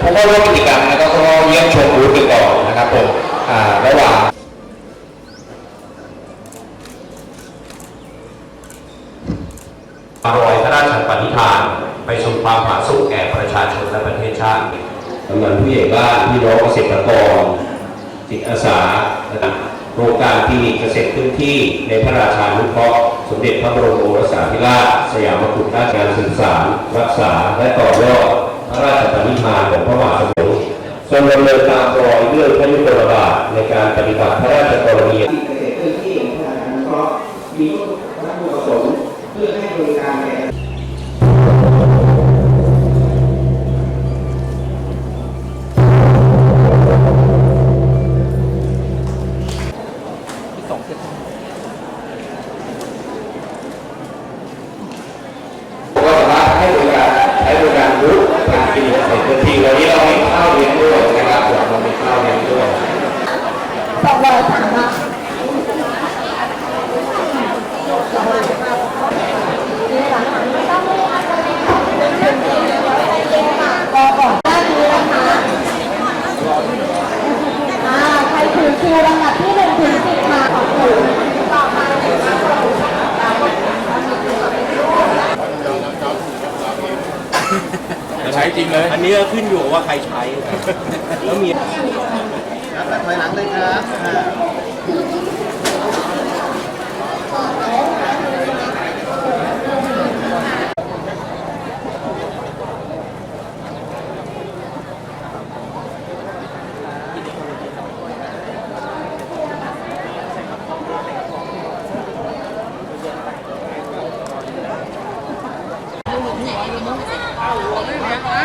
ผู้เข้าร่วมกิจกรรมนะครับก็เยี่ยมชมบูธกันก่อนนะครับผมระหว่างรอยพระราชปณิธาน ไปสู่ความผาสุกแก่ประชาชนและประเทศชาติกำนันผู้ใหญ่บ้านพี่น้องเกษตรกรจิตอาสาโครงการคลินิกเกษตรพื้นที่ในพระราชานุเคราะห์สมเด็จพระบรมโอรสาธิราชสยามกุฎราชการศึกษารักษาและต่อยอด ระราชปณิธานของพระมหากษัตริย์ทรงดำเนินตามรอยเรื่องพระยุคลบาทในการปฏิบัติพระราชกรณียที่เกษตรพื้นที่ของพระราชานุเคราะมีวัตถุประสงค์เพื่อให้บริการแก่ก็สามารถให้บริการใช้บริการบูธ ทางคลินิกเกษตรพื้นที่วันนี้เรามีข้าวเลี้ยงด้วยนะครับส่วนเรามีข้าวเลี้ยงด้วยสองร้อยสามบาทรอก่อนหน้านี้นะคะอ่าใครถือคิวลำดับที่หนึ่งถึงสิบมาขอบคุณต่อมาเลยนะคะ ใช้จริงเลยอันนี้ก็ขึ้นอยู่ว่าใครใช้ แล้วมีครับถอยหลังเลยครับ你。 เอาหัวไม่เลี้งนะ